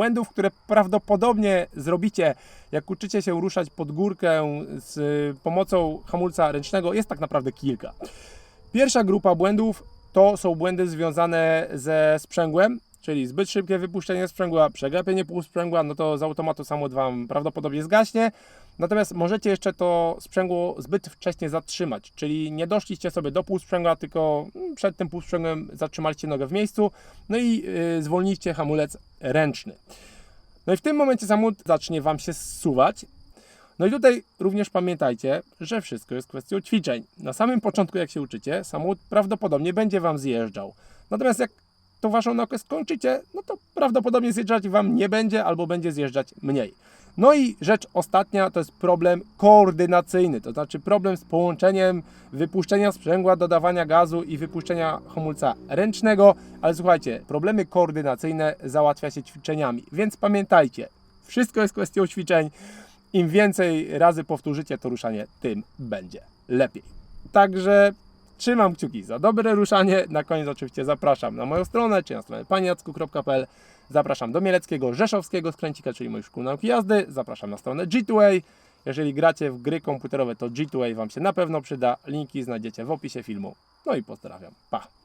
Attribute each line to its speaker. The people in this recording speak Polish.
Speaker 1: Błędów, które prawdopodobnie zrobicie, jak uczycie się ruszać pod górkę z pomocą hamulca ręcznego, jest tak naprawdę kilka. Pierwsza grupa błędów to są błędy związane ze sprzęgłem, czyli zbyt szybkie wypuszczenie sprzęgła, przegapienie półsprzęgła, no to z automatu samolot Wam prawdopodobnie zgaśnie. Natomiast możecie jeszcze to sprzęgło zbyt wcześnie zatrzymać, czyli nie doszliście sobie do półsprzęgła, tylko mm, przed tym półsprzęgłem zatrzymaliście nogę w miejscu, no i yy, zwolniliście hamulec ręczny. No i w tym momencie samolot zacznie Wam się zsuwać. No i tutaj również pamiętajcie, że wszystko jest kwestią ćwiczeń. Na samym początku, jak się uczycie, samolot prawdopodobnie będzie Wam zjeżdżał. Natomiast jak tą Waszą naukę skończycie, no to prawdopodobnie zjeżdżać Wam nie będzie albo będzie zjeżdżać mniej. No i rzecz ostatnia to jest problem koordynacyjny, to znaczy problem z połączeniem wypuszczenia sprzęgła, dodawania gazu i wypuszczenia hamulca ręcznego, ale słuchajcie, problemy koordynacyjne załatwia się ćwiczeniami, więc pamiętajcie, wszystko jest kwestią ćwiczeń. Im więcej razy powtórzycie to ruszanie, tym będzie lepiej. Także trzymam kciuki za dobre ruszanie. Na koniec oczywiście zapraszam na moją stronę, czy na stronę paniacku.pl. Zapraszam do Mieleckiego Rzeszowskiego Skręcika, czyli moich szkół nauki jazdy. Zapraszam na stronę G2A. Jeżeli gracie w gry komputerowe, to G2A Wam się na pewno przyda. Linki znajdziecie w opisie filmu. No i pozdrawiam. Pa!